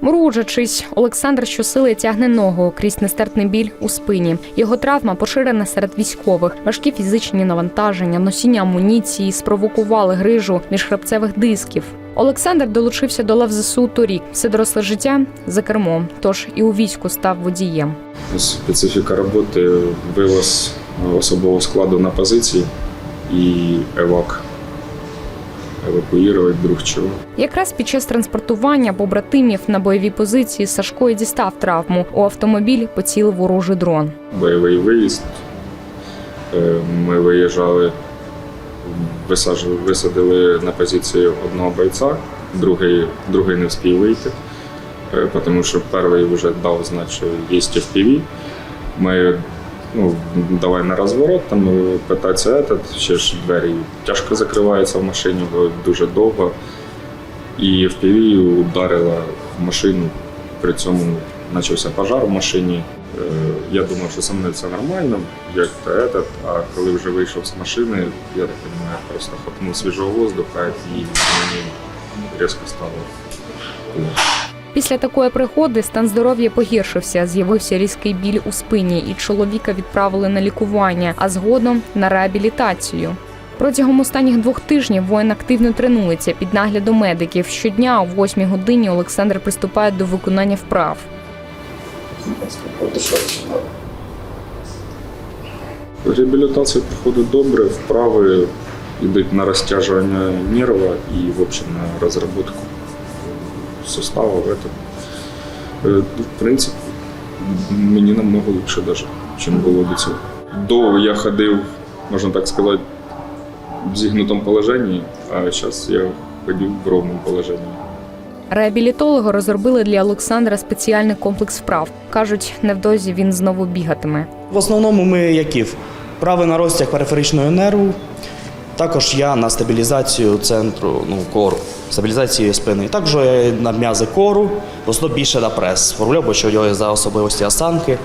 Мружачись, Олександр щосили тягне ногу крізь нестерпний біль у спині. Його травма поширена серед військових. Важкі фізичні навантаження, носіння амуніції спровокували грижу міжхребцевих дисків. Олександр долучився до лав ЗСУ торік. Все доросле життя за кермом, тож і у війську став водієм. Специфіка роботи вивоз особового складу на позиції і евак. Евакуювати друг чого. Якраз під час транспортування побратимів на бойові позиції Сашко і дістав травму. У автомобіль поцілив ворожий дрон. Бойовий виїзд. Е, Ми виїжджали, висадили на позиції одного бойця, другий, другий не встиг вийти, е, тому що перший вже дав знати, що є FPV. Ми ну, давай на розворот, там е, питатися этот, ще ж двері тяжко закриваються в машині, бо дуже довго. І FPV ударила в машину, при цьому почався пожар в машині. Е, Я думав, що со мною все нормально, як то этот, а коли вже вийшов з машини, я так розумію, просто хапнув свіжого воздуха і мені різко стало. Після такої пригоди стан здоров'я погіршився. З'явився різкий біль у спині, і чоловіка відправили на лікування, а згодом на реабілітацію. Протягом останніх двох тижнів воїн активно тренується під наглядом медиків. Щодня о 8 годині Олександр приступає до виконання вправ. Реабілітація проходить добре, вправи йдуть на розтяжування нерва і в общем на розробку суставов. Это, е, в принципі, мені намного лучше даже, ніж було до цього. До я ходив, можна так сказати, в зігнутому положенні, а зараз я ходив в ровному положенні. Реабілітологи розробили для Олександра спеціальний комплекс вправ. кажуть, невдовзі він знову бігатиме. В основному ми які вправи на розтяг периферичного нерву. Також я на стабілізацію центру ну, кору, стабілізацію спини. Також я на м'язи кору, основному більше на прес. Роблю, що його за особливості осанки.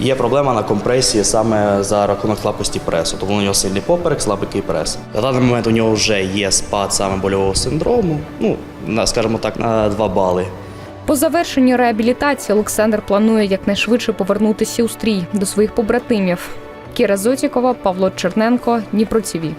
Є проблема на компресії саме за рахунок слабкості пресу. Тому у нього сильний поперек, слабкий прес. На даний момент у нього вже є спад саме больового синдрому. Ну, на, скажімо так, на 2 бали. По завершенню реабілітації Олександр планує якнайшвидше повернутися у стрій до своїх побратимів. Кіра Зотікова, Павло Черненко, Дніпро ТІВІ.